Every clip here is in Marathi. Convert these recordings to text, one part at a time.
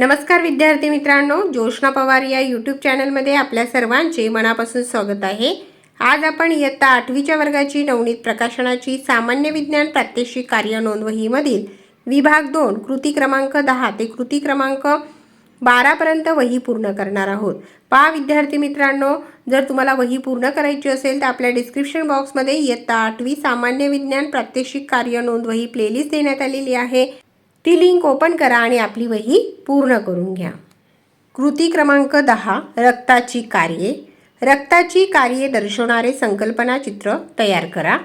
नमस्कार विद्यार्थी मित्रांनो जोशना पवार या यूट्यूब चॅनलमध्ये आपल्या सर्वांचे मनापासून स्वागत आहे. आज आपण इयत्ता आठवीच्या वर्गाची नवनीत प्रकाशनाची सामान्य विज्ञान प्रात्यक्षिक कार्य नोंदवहीमधील विभाग दोन कृती क्रमांक दहा ते कृती क्रमांक बारापर्यंत वही पूर्ण करणार आहोत. पहा विद्यार्थी मित्रांनो जर तुम्हाला वही पूर्ण करायची असेल तर आपल्या डिस्क्रिप्शन बॉक्समध्ये इयत्ता आठवी सामान्य विज्ञान प्रात्यक्षिक कार्य नोंदवही प्लेलिस्ट देण्यात आलेली आहे. ती लिंक ओपन करा आणि आपली वही पूर्ण करून घ्या. कृती क्रमांक दहा रक्ताची कार्ये. रक्ताची कार्ये दर्शवणारे संकल्पना चित्र तयार करा.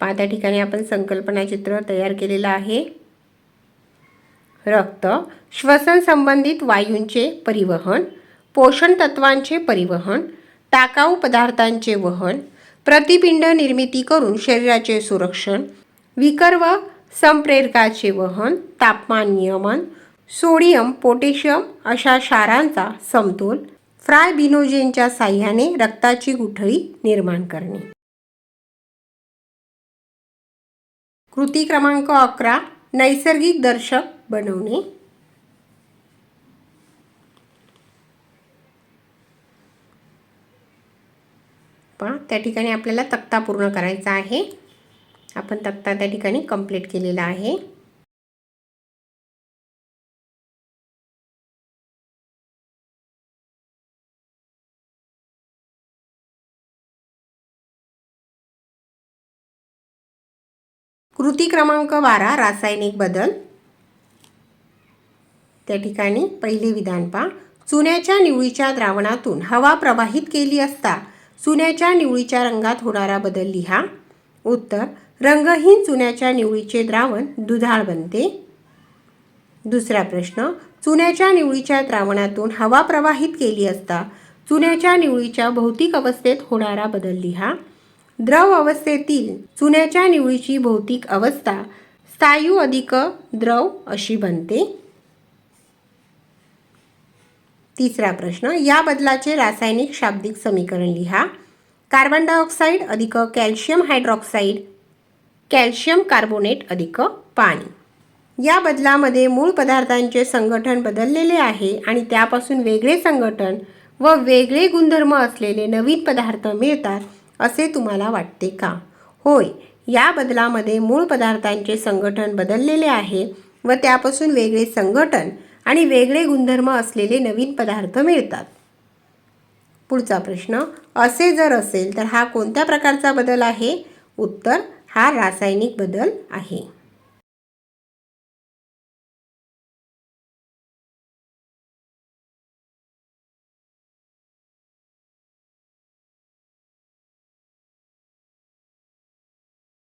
पहा त्या ठिकाणी आपण संकल्पना चित्र तयार केलेलं आहे. रक्त श्वसन संबंधित वायूंचे परिवहन पोषण तत्वांचे परिवहन टाकाऊ पदार्थांचे वहन प्रतिपिंड निर्मिती करून शरीराचे सुरक्षण विकर व संप्रेरकाचे वहन तापमान नियमन सोडियम पोटॅशियम अशा क्षारांचा समतोल फ्राय बिनोजेनच्या साह्याने रक्ताची गुठळी निर्माण करणे. कृती क्रमांक अकरा नैसर्गिक दर्शक बनवणे. त्या ठिकाणी आपल्याला तक्ता पूर्ण करायचा आहे. आपण तक्ता त्या ठिकाणी कंप्लीट केलेला आहे. कृती क्रमांक बारा रासायनिक बदल. त्या ठिकाणी पहिले विधान पा चुन्याच्या निवळीच्या द्रावणातून हवा प्रवाहित केली असता चुन्याच्या निवळीच्या रंगात होणारा बदल लिहा. उत्तर रंगहीन चुन्याच्या निवळीचे द्रावण दुधाळ बनते. दुसरा प्रश्न चुन्याच्या निवळीच्या द्रावणातून हवा प्रवाहित केली असता चुन्याच्या निवळीच्या भौतिक अवस्थेत होणारा बदल लिहा. द्रव अवस्थेतील चुन्याच्या निवळीची भौतिक अवस्था स्थायू अधिक द्रव अशी बनते. तिसरा प्रश्न या बदलाचे रासायनिक शाब्दिक समीकरण लिहा. कार्बन डायऑक्साईड अधिक कॅल्शियम हायड्रॉक्साईड कॅल्शियम कार्बोनेट अधिक पाणी. या बदलामध्ये मूळ पदार्थांचे संघटन बदललेले आहे आणि त्यापासून वेगळे संघटन व वेगळे गुणधर्म असलेले नवीन पदार्थ मिळतात असे तुम्हाला वाटते का? होय या बदलामध्ये मूळ पदार्थांचे संघटन बदललेले आहे व त्यापासून वेगळे संघटन आणि वेगळे गुणधर्म असलेले नवीन पदार्थ मिळतात. पुढचा प्रश्न असे जर असेल तर हा कोणत्या प्रकारचा बदल आहे? उत्तर हा रासायनिक बदल आहे.